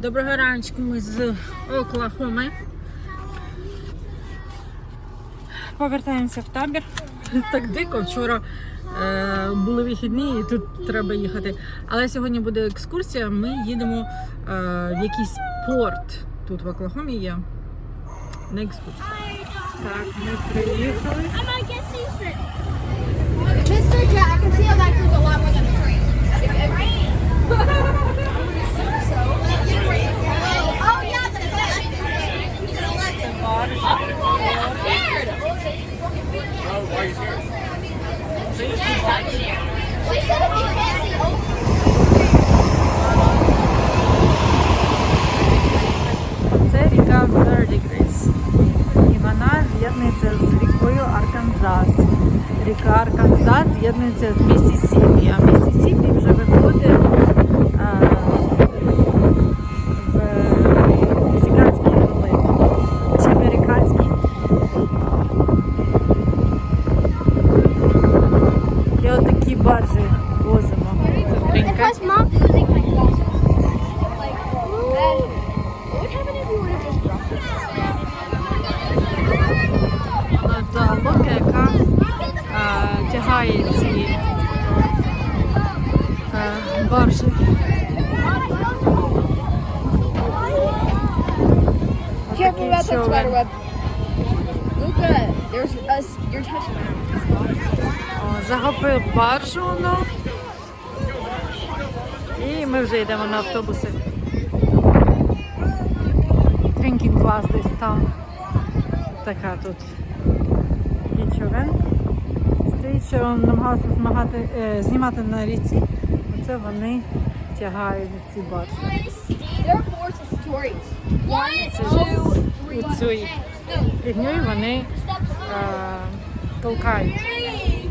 Доброго раночку, ми з Оклахоми. Повертаємося в табір. Так дико. Вчора е, були вихідні і тут треба їхати. Але сьогодні буде екскурсія. Ми їдемо е, в якийсь порт. Тут в Оклахомі є. На екскурсію. Так, ми приїхали. Ріка Verdigris. І вона з'єднується з рікою Арканзас. Ріка Арканзас з'єднується з Місісіпі, а Місісіпі вже виходить а, в Мексиканський залив чи американський. І отакі баржі возимо. Це лодка, яка е, тягає ці е, баржі. Careful about that spider web. Luca, there's us. You're touching. О, Захопив баржу, ну. І ми вже йдемо на автобуси. Drinking клас десь там. Така тут човен. Стоїть, що намагався змагати, е, знімати на ріці. Оце вони тягають ці three. у цією фігньою вони е, толкають Three,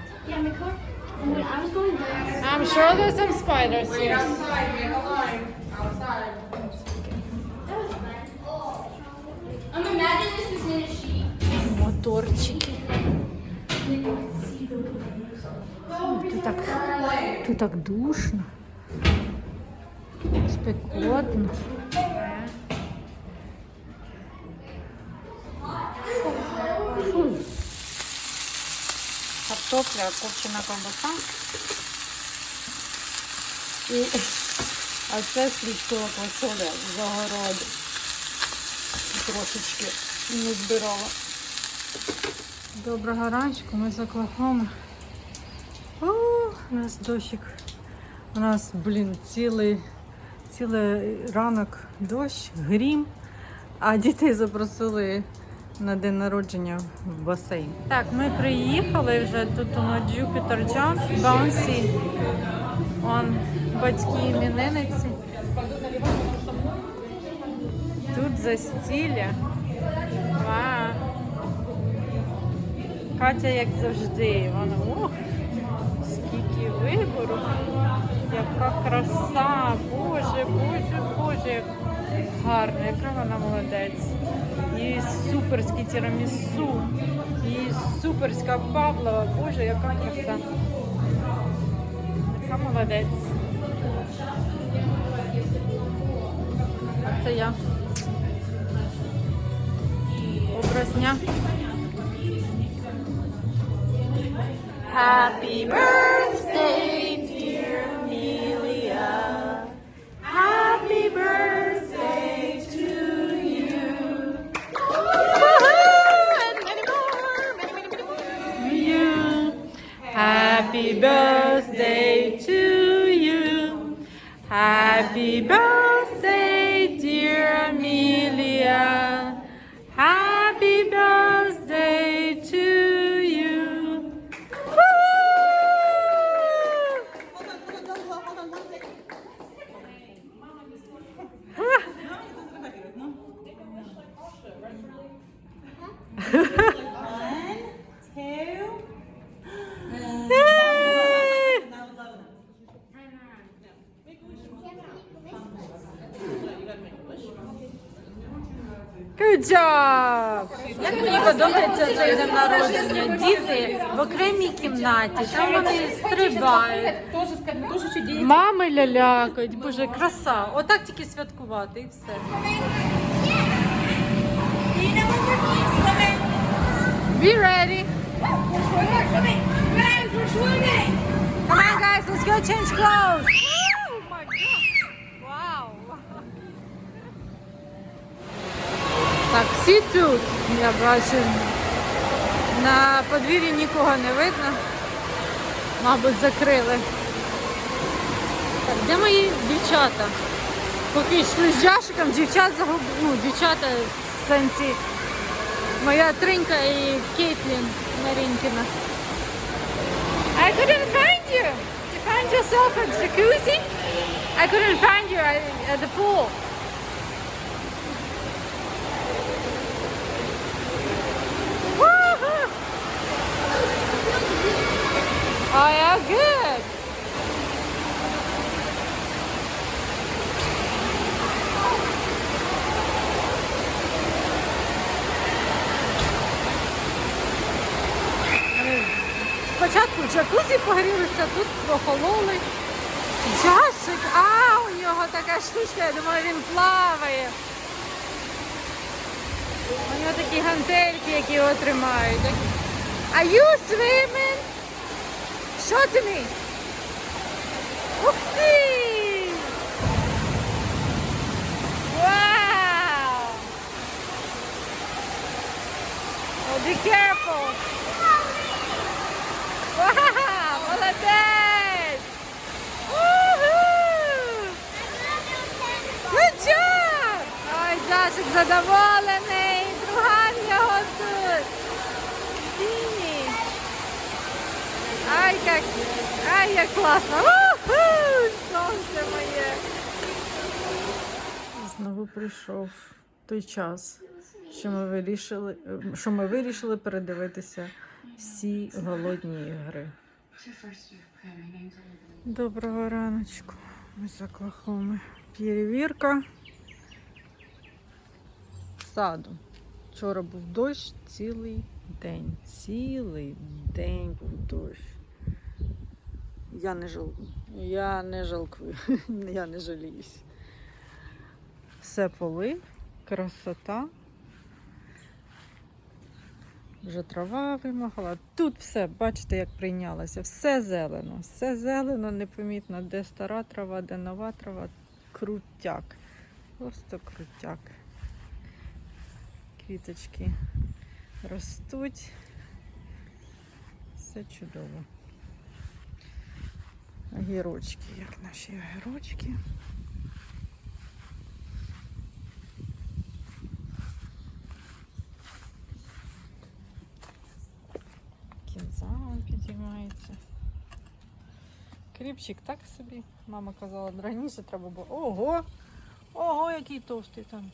Yeah, my car. And when I was going there, I'm sure there's some spiders Wait here. outside, wait line. Outside. I'm imagining this is in a sheet. Моторчики. Тут так, тут так душно. Спекотно. Картопля, копчена ковбаса. І, а це стрічкова квасоля з. Трошечки не збирала. Доброго раночку, ми з Оклахоми. О, у нас дощик. У нас, блін, цілий, цілий ранок дощ, грім, а дітей запросили на день народження в басейн. Так, ми приїхали вже тут у нас Jupiter Jump, Bouncy. Он батьки іменинниці. Тут застілля. Вау. Катя, як завжди, вона ох, скільки вибору, яка краса, боже, боже, боже, як гарно, яка вона молодець. І суперський тірамісу, і суперська Павлова, боже, яка краса. Яка молодець. А це я. Образ дня. Happy birthday, Birthday, Як мені подобається цей день народження. Діти в окремій кімнаті, там вони стрибають. Мами лялякають, боже, краса. Отак тільки святкувати і все. Be ready. Come on, guys, let's go change clothes. Oh my god. Wow. Так, всі тут, я бачу. На подвір'ї нікого не видно. Мабуть, закрили. Так, де мої дівчата? Поки йшли з Джашиком, дівчат загуб... ну, дівчата в сенсі. Моя Тринька і Кейтлін Марінкіна. I couldn't find you. You found yourself at jacuzzi? I couldn't find you at the pool. Oh yeah, good. Спочатку в джакузі погрілися, тут прохололи. Джашик, а у нього така штучка, я думаю, він плаває. У нього такі гантельки, які його тримають. Are you swimming? Що? Ух ти! Вау! Oh, be careful! Вау! Молодець! Good job! Ой, Джашик задоволений! Друган його тут! Ай, як, ай, як класно! Уху! Сонце моє! Знову прийшов той час, що ми вирішили, що ми вирішили передивитися всі голодні ігри. Доброго раночку. Ми з Оклахоми. Перевірка саду. Вчора був дощ цілий день. Цілий день був дощ. Я не жал... Я не жалкую. Я не жаліюсь. Все полив, красота. Вже трава вимагала. Тут все, бачите, як прийнялося. Все зелено, все зелено, непомітно, де стара трава, де нова трава. Крутяк. Просто крутяк. Квіточки ростуть. Все чудово. Огірочки, як наші огірочки. Кінза вон підіймається. Кріпчик так собі. Мама казала, раніше треба було. Ого! Ого, який товстий там.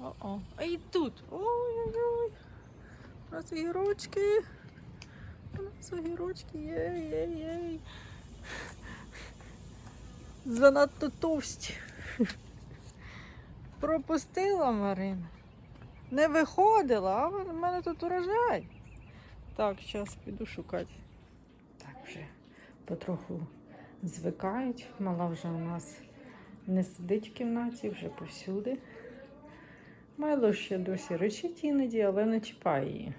О-о. А і тут. Ой-ой-ой. У нас огірочки. У нас огірочки. Єй-єй-єй. Занадто товсті. Пропустила Марина. Не виходила, а в мене тут урожай. Так, зараз піду шукати. Так, вже потроху звикають. Мала вже у нас не сидить в кімнаті, вже повсюди. Майло ще досі речить іноді, але не чіпає її.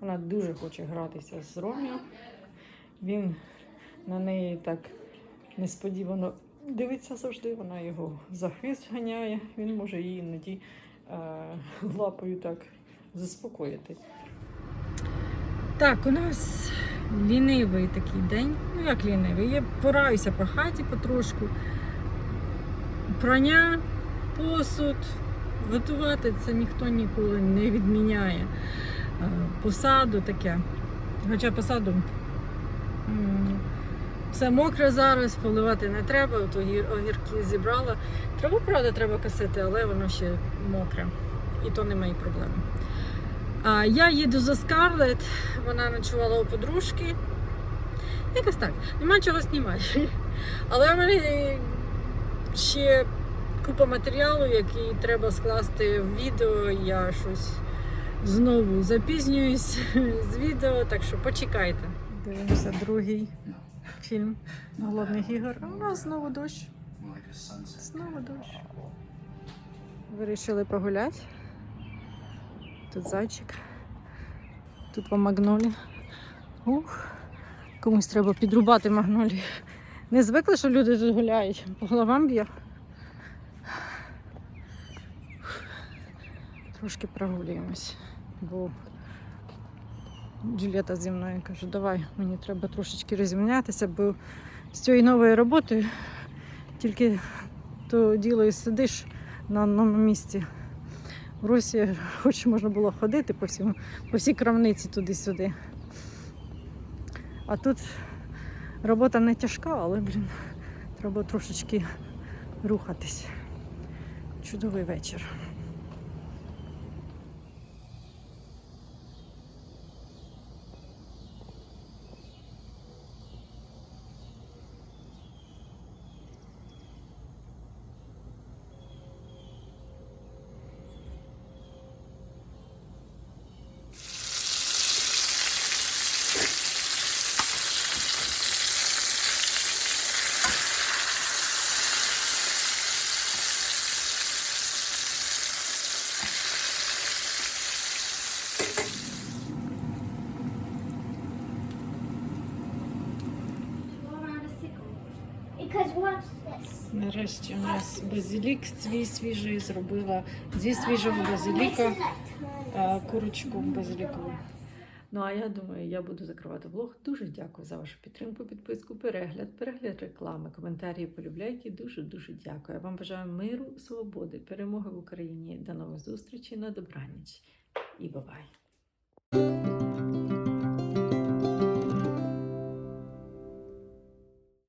Вона дуже хоче гратися з Ромі. Він на неї так несподівано дивиться завжди, вона його за хвіст ганяє, він може її іноді е, лапою так заспокоїти. Так, у нас лінивий такий день. Ну як лінивий? Я пораюся по хаті потрошку. Прання, посуд, готувати це ніхто ніколи не відміняє. Е, Посаду таке. Хоча посаду все мокре зараз, поливати не треба, от огірки зібрала. Траву, правда, треба косити, але воно ще мокре. І то не мої проблеми. А, я їду за Скарлет, вона ночувала у подружки. Якось так, нема чого знімати. Але в мене ще купа матеріалу, який треба скласти в відео. Я щось знову запізнююсь з відео, так що почекайте. Дивимося другий фільм Голодних ігор. У нас знову дощ. Знову дощ. Вирішили погуляти. Тут зайчик. Тут по магнолі. Ух, комусь треба підрубати магнолії. Не звикли, що люди тут гуляють. По головам б'є. Трошки прогулюємось, бо Джуліта зі мною каже, давай, мені треба трошечки розімнятися, бо з цією новою роботою тільки то діло і сидиш на одному місці. В Росії хоч можна було ходити по, всьому, по всій крамниці туди-сюди. А тут робота не тяжка, але, блін, треба трошечки рухатись. Чудовий вечір. Нарешті у нас базилік свій свіжий зробила зі свіжого базиліка курочку базилікову. Ну а я думаю, я буду закривати влог. Дуже дякую за вашу підтримку, підписку, перегляд, перегляд реклами, коментарі, полюбляйки. Дуже дуже дякую. Я вам бажаю миру, свободи, перемоги в Україні. До нових зустрічей на добраніч і бувай!